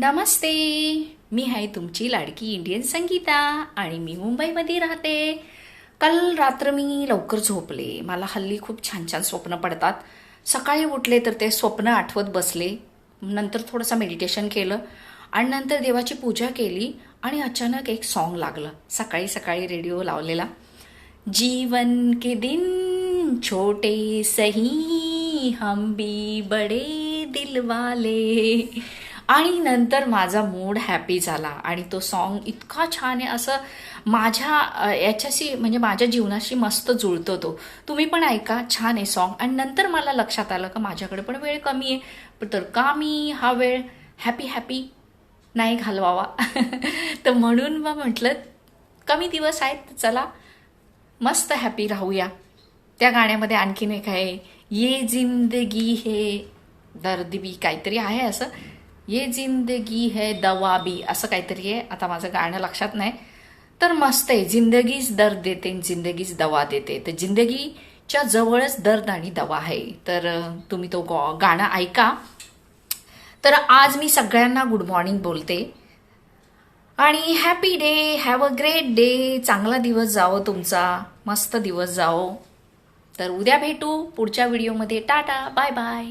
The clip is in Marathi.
नमस्ते. मी आहे तुमची लाडकी इंडियन संगीता आणि मी मुंबईमध्ये राहते. काल रात्र मी लवकर झोपले. मला हल्ली खूप छान छान स्वप्न पडतात. सकाळी उठले तर ते स्वप्न आठवत बसले. नंतर थोडंसं मेडिटेशन केलं आणि नंतर देवाची पूजा केली आणि अचानक एक सॉन्ग लागलं. सकाळी सकाळी रेडिओ लावलेला. जीवन के दिन छोटे सही हम भी बडे दिलवाले आणि नंतर माझा मूड हॅपी झाला आणि तो सॉन्ग इतका छान आहे असं माझ्या याच्याशी म्हणजे माझ्या जीवनाशी मस्त जुळतो तो. तुम्ही पण ऐका छान आहे सॉन्ग आणि नंतर मला लक्षात आलं का माझ्याकडे पण वेळ कमी आहे. तर का मी हा वेळ हॅपी हॅपी नाही घालवावा? तर म्हणून मग म्हटलं कमी दिवस आहेत चला मस्त हॅपी राहूया. त्या गाण्यामध्ये आणखीन एक आहे ये जिंदगी हे दर्द काहीतरी आहे असं. ये जिंदगी है दवाबी असं काहीतरी आहे. आता माझं गाणं लक्षात नाही. तर मस्त आहे. जिंदगीच दर्द देते जिंदगीच दवा देते. तर जिंदगीच्या जवळच दर्द आणि दवा आहे. तर तुम्ही तो गाणं ऐका. तर आज मी सगळ्यांना गुड मॉर्निंग बोलते. आणि happy day have a great day चांगला दिवस जावो तुमचा. मस्त दिवस जावो. तर उद्या भेटू पुढच्या व्हिडिओमध्ये टाटा बाय बाय